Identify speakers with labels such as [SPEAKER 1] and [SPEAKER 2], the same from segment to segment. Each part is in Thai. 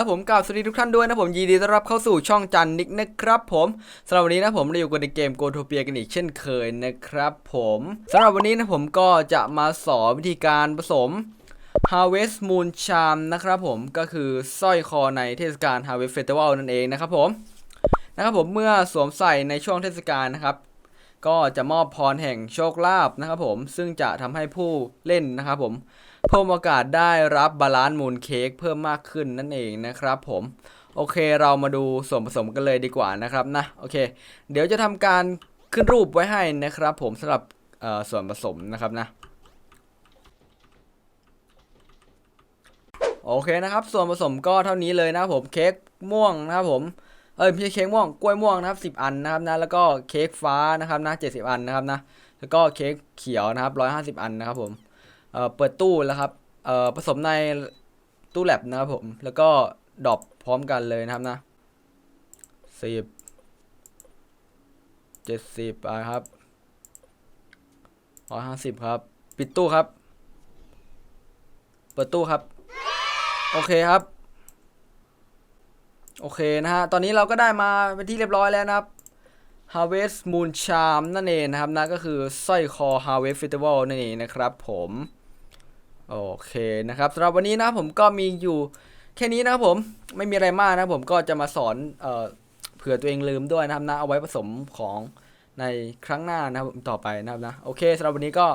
[SPEAKER 1] และผมกล่าวสวัสดีทุกท่านด้วยนะผมยินดีต้อนรับเข้าสู่ช่องจันนิกนะครับผมสำหรับวันนี้นะผมเราอยู่กันในเกมโกโทเปียกันอีกเช่นเคยนะครับผมสำหรับวันนี้นะผมก็จะมาสอนวิธีการผสม Harvest Moon Charm นะครับผมก็คือสร้อยคอในเทศกาล Harvest Festival นั่นเองนะครับผมนะครับผมเมื่อสวมใส่ในช่วงเทศกาลนะครับ ก็จะมอบพรแห่งโชคลาภนะครับผมซึ่งจะทำให้ผู้เล่นนะครับผมเพิ่มโอกาสได้รับบาลานซ์มูนเค้กเพิ่มมากขึ้นนั่นเองนะครับผมโอเคเรามาดูส่วนผสมกันเลยดีกว่านะครับนะโอเค เดี๋ยวจะทำการขึ้นรูปไว้ให้นะครับ ผมสำหรับส่วนผสมนะครับนะโอเคนะครับ ส่วนผสมก็เท่านี้เลยนะผมเค้กม่วงนะครับผม เอ้ยไม่ใช่เค้กม่วงกล้วยม่วงนะครับ10อันนะครับนะแล้วก็เค้กฟ้านะครับนะ70อันนะครับนะแล้วก็เค้กเขียวนะครับ150อันนะครับผมเอ่อเปิดตู้แล้วครับเอ่อผสมในตู้แลบนะครับผมแล้วก็ดรอปพร้อมกันเลยนะครับนะสิบเจ็ดสิบอะครับร้อยห้าสิบครับ ปิดตู้ครับ เปิดตู้ครับ โอเคครับ โอเคนะฮะ ตอนนี้เราก็ได้มาเป็นที่เรียบร้อยแล้วนะครับ Harvest Moon Charm นั่นเองนะครับนะก็คือสร้อยคอ Harvest Festival นั่นเองนะครับผมโอเคนะครับสำหรับวันนี้นะผมก็มีอยู่แค่นี้นะครับผมไม่มีอะไรมากนะผมก็จะมาสอนเอ่อเผื่อตัวเองลืมด้วยนะครับนะเอาไว้ผสมของในครั้งหน้านะครับผมต่อไปนะครับนะโอเคสำหรับวันนี้ก็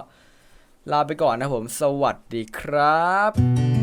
[SPEAKER 1] ลาไปก่อนนะผม สวัสดีครับ